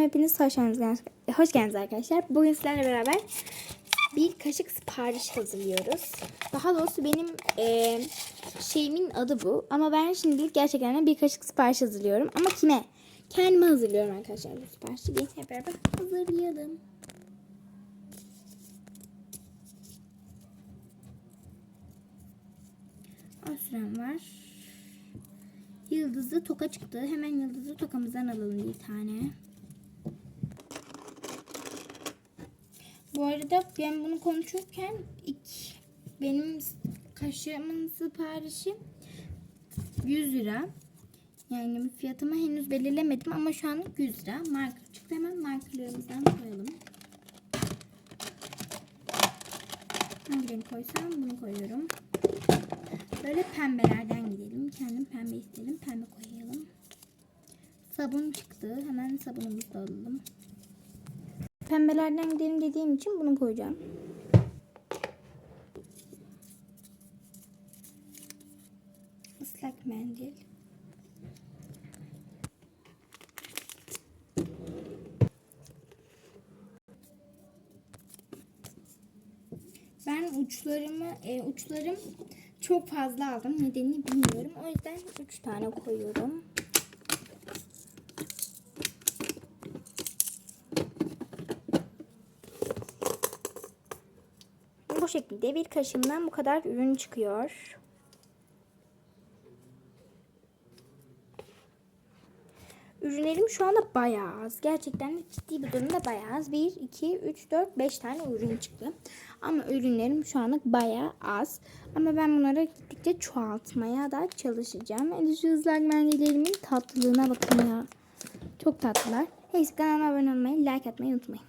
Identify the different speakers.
Speaker 1: kanalıma hepiniz hoş geldiniz. Hoş geldiniz arkadaşlar. Bugün sizlerle beraber bir kaşık sipariş hazırlıyoruz. Daha doğrusu benim eee, şeyimin adı bu. Ama ben şimdilik gerçekten bir kaşık sipariş hazırlıyorum. Ama kime? Kendime hazırlıyorum arkadaşlar bu siparişi. Gelin hep beraber hazırlayalım. Az sürem var. Yıldızlı toka çıktı. Hemen yıldızlı tokamızdan alalım bir tane. Bu arada ben bunu konuşurken ilk benim kaşığımın siparişi 100 lira. Yani fiyatımı henüz belirlemedim ama şu an 100 lira. Marker çıktı. Hemen markerlarımızdan koyalım. Hangi renk koysam bunu koyuyorum. Böyle pembelerden gidelim. Kendim pembe istedim. Pembe koyalım. Sabun çıktı. Hemen sabunumuzu alalım. Pembelerden gidelim dediğim için bunu koyacağım. Islak mendil. Ben uçlarımı, e, uçlarım çok fazla aldım. Nedenini bilmiyorum. O yüzden 3 tane koyuyorum. Şekilde bir kaşımdan bu kadar ürün çıkıyor. Ürünlerim şu anda bayağı az. Gerçekten ciddi bir durumda bayağı az. 1, 2, 3, 4, 5 tane ürün çıktı. Ama ürünlerim şu anlık bayağı az. Ama ben bunları gittikçe çoğaltmaya da çalışacağım. Şu ıslak mendillerimin tatlılığına bakın ya. Çok tatlılar. Neyse kanalıma abone olmayı, like atmayı unutmayın.